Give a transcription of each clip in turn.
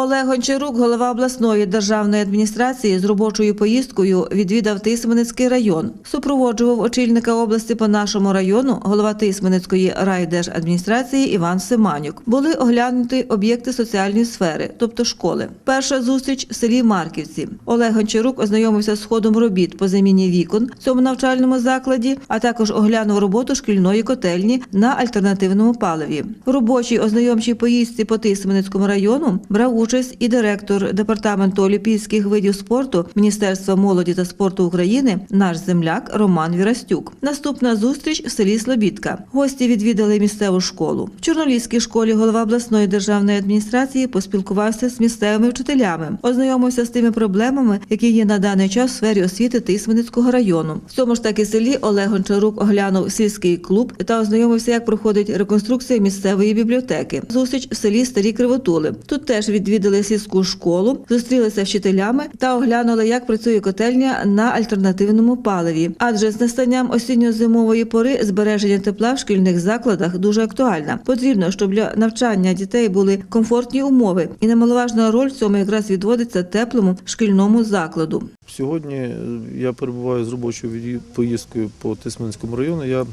Олег Гончарук, голова обласної державної адміністрації, з робочою поїздкою відвідав Тисменецький район. Супроводжував очільника області по нашому району, голова Тисменецької райдержадміністрації Іван Семанюк. Були оглянуті об'єкти соціальної сфери, тобто школи. Перша зустріч в селі Марківці. Олег Гончарук ознайомився з ходом робіт по заміні вікон в цьому навчальному закладі, а також оглянув роботу шкільної котельні на альтернативному паливі. В робочій ознайомчій поїздці по Тисменецькому району брав участь і директор департаменту олімпійських видів спорту Міністерства молоді та спорту України, наш земляк Роман Вірастюк. Наступна зустріч в селі Слобідка. Гості відвідали місцеву школу. В Чорноліській школі голова обласної державної адміністрації поспілкувався з місцевими вчителями, ознайомився з тими проблемами, які є на даний час в сфері освіти Тисменецького району. В цьому ж таки селі Олег Гончарук оглянув сільський клуб та ознайомився, як проходить реконструкція місцевої бібліотеки. Зустріч в селі Старі Кривотули. Тут теж відвідали сільську школу, зустрілися з вчителями та оглянули, як працює котельня на альтернативному паливі. Адже з настанням осінньо-зимової пори збереження тепла в шкільних закладах дуже актуальна. Потрібно, щоб для навчання дітей були комфортні умови, і немаловажна роль в цьому якраз відводиться теплому шкільному закладу. Сьогодні е, я перебуваю з робочою поїздкою по Тисменському району. Я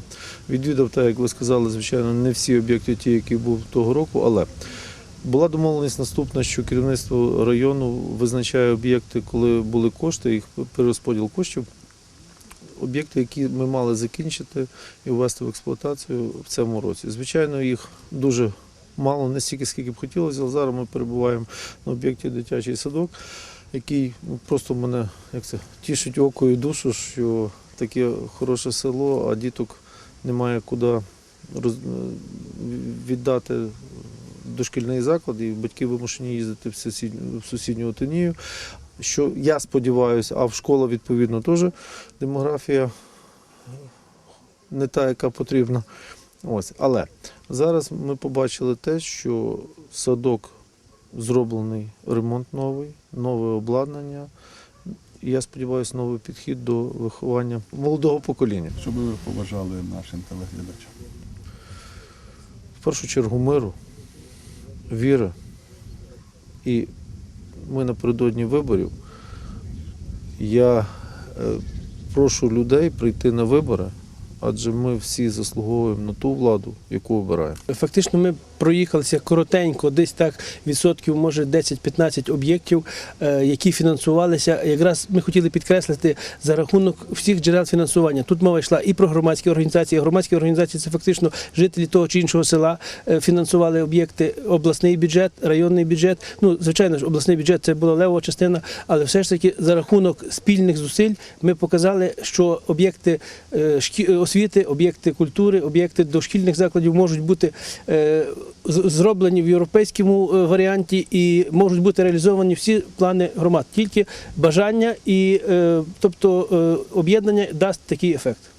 відвідав, так як ви сказали, звичайно, не всі об'єкти, ті, які був того року, але була домовленість наступна, що керівництво району визначає об'єкти, коли були кошти, їх перерозподіл коштів. Об'єкти, які ми мали закінчити і ввести в експлуатацію в цьому році. Звичайно, їх дуже мало, не стільки, скільки б хотілося. Зараз ми перебуваємо на об'єкті дитячий садок, який ну, просто мене як це, тішить око і душу, що таке хороше село, а діток немає куди віддати дошкільний заклад, і батьки вимушені їздити в сусідню, в сусідню Отинію. Що я сподіваюся, а в школа відповідно теж демографія не та, яка потрібна. Ось. Але зараз ми побачили те, що садок зроблений ремонт новий, нове обладнання. І я сподіваюся, новий підхід до виховання молодого покоління. Що би ви побажали нашим телеглядачам? В першу чергу миру, віри. І ми напередодні виборів. Я е, прошу людей прийти на вибори, адже ми всі заслуговуємо на ту владу, яку обираємо. Фактично, ми проїхалися коротенько, десь так відсотків, може 10-15 об'єктів, е, які фінансувалися. Якраз ми хотіли підкреслити за рахунок всіх джерел фінансування. Тут мова йшла і про громадські організації. Громадські організації це фактично жителі того чи іншого села е, фінансували об'єкти, обласний бюджет, районний бюджет. Ну, звичайно ж, обласний бюджет це була левова частина, але все ж таки за рахунок спільних зусиль ми показали, що об'єкти е, шкі- освіти, об'єкти культури, об'єкти дошкільних закладів можуть бути е, зроблені в європейському е, варіанті і можуть бути реалізовані всі плани громад. Тільки бажання і е, тобто об'єднання дасть такий ефект.